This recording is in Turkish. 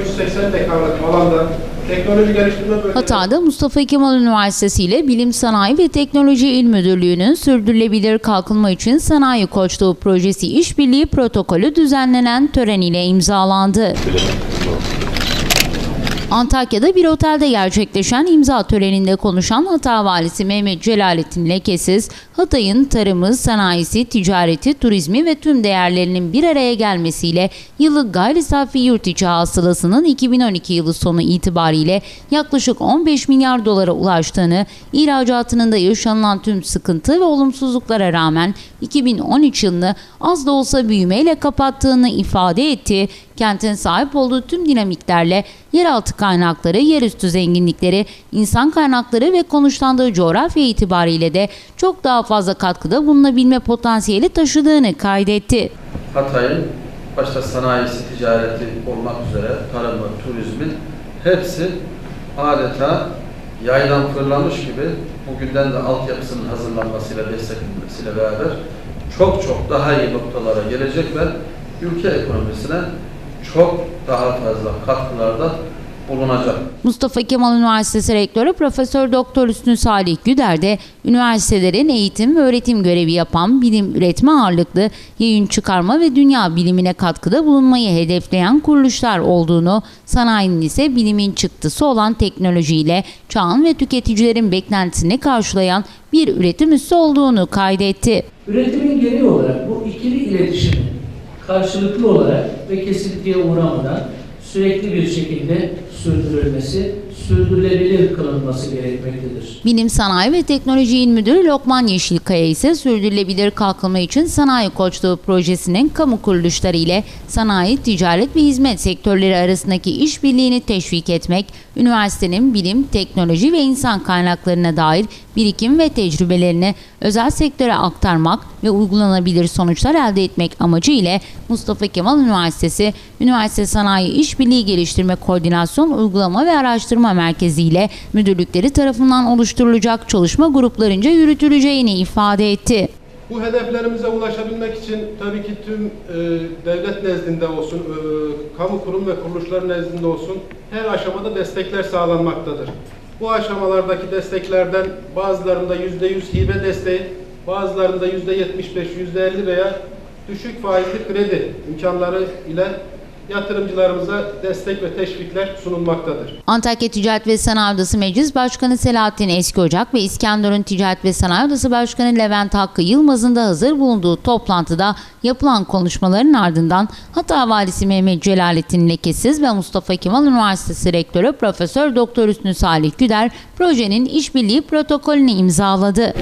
180 dekalık alanda teknoloji geliştirme bölgeleri... Hatay'da Mustafa Kemal Üniversitesi ile Bilim Sanayi ve Teknoloji İl Müdürlüğü'nün sürdürülebilir kalkınma için sanayi koçluğu projesi işbirliği protokolü düzenlenen tören ile imzalandı. Antakya'da bir otelde gerçekleşen imza töreninde konuşan Hatay Valisi Mehmet Celalettin Lekesiz, Hatay'ın tarımı, sanayisi, ticareti, turizmi ve tüm değerlerinin bir araya gelmesiyle yıllık gayri safi yurt içi hasılasının 2012 yılı sonu itibariyle yaklaşık 15 milyar dolara ulaştığını, ihracatının da yaşanılan tüm sıkıntı ve olumsuzluklara rağmen 2013 yılını az da olsa büyümeyle kapattığını ifade etti. Kentin sahip olduğu tüm dinamiklerle yeraltı kaynakları, yerüstü zenginlikleri, insan kaynakları ve konuşlandığı coğrafya itibariyle de çok daha fazla katkıda bulunabilme potansiyeli taşıdığını kaydetti. Hatay'ın başta sanayisi, ticareti olmak üzere tarımı, turizmin hepsi adeta yaydan fırlamış gibi bugünden de altyapısının hazırlanmasıyla, desteklenmesiyle beraber çok çok daha iyi noktalara gelecek ve ülke ekonomisine çok daha fazla katkılarda bulunacak. Mustafa Kemal Üniversitesi Rektörü Profesör Doktor Üstün Salih Güder de üniversitelerin eğitim ve öğretim görevi yapan bilim üretme ağırlıklı yayın çıkarma ve dünya bilimine katkıda bulunmayı hedefleyen kuruluşlar olduğunu, sanayinin ise bilimin çıktısı olan teknolojiyle çağın ve tüketicilerin beklentisini karşılayan bir üretim üssü olduğunu kaydetti. Üretimin gereği olarak bu ikili iletişimin karşılıklı olarak ve kesintiye uğramadan sürekli bir şekilde sürdürülmesi, sürdürülebilir kılınması gerekmektedir. Bilim Sanayi ve Teknoloji İl Müdürü Lokman Yeşilkaya ise sürdürülebilir kalkınma için sanayi koçluğu projesinin kamu kuruluşları ile sanayi, ticaret ve hizmet sektörleri arasındaki işbirliğini teşvik etmek, üniversitenin bilim, teknoloji ve insan kaynaklarına dair birikim ve tecrübelerini özel sektöre aktarmak ve uygulanabilir sonuçlar elde etmek amacı ile Mustafa Kemal Üniversitesi, Üniversite Sanayi İşbirliği Geliştirme Koordinasyon Uygulama ve Araştırma Merkezi ile müdürlükleri tarafından oluşturulacak çalışma gruplarınca yürütüleceğini ifade etti. Bu hedeflerimize ulaşabilmek için tabii ki tüm e, devlet nezdinde olsun, e, kamu kurum ve kuruluşlar nezdinde olsun her aşamada destekler sağlanmaktadır. Bu aşamalardaki desteklerden bazılarında %100 hibe desteği, bazılarında %75, %50 veya düşük faizli kredi imkanları ile yatırımcılarımıza destek ve teşvikler sunulmaktadır. Antakya Ticaret ve Sanayi Odası Meclis Başkanı Selahattin Eski Ocak ve İskenderun Ticaret ve Sanayi Odası Başkanı Levent Hakkı Yılmaz'ın da hazır bulunduğu toplantıda yapılan konuşmaların ardından Hatay Valisi Mehmet Celalettin Lekesiz ve Mustafa Kemal Üniversitesi Rektörü Profesör Doktor Hüsnü Salih Güder projenin işbirliği protokolünü imzaladı.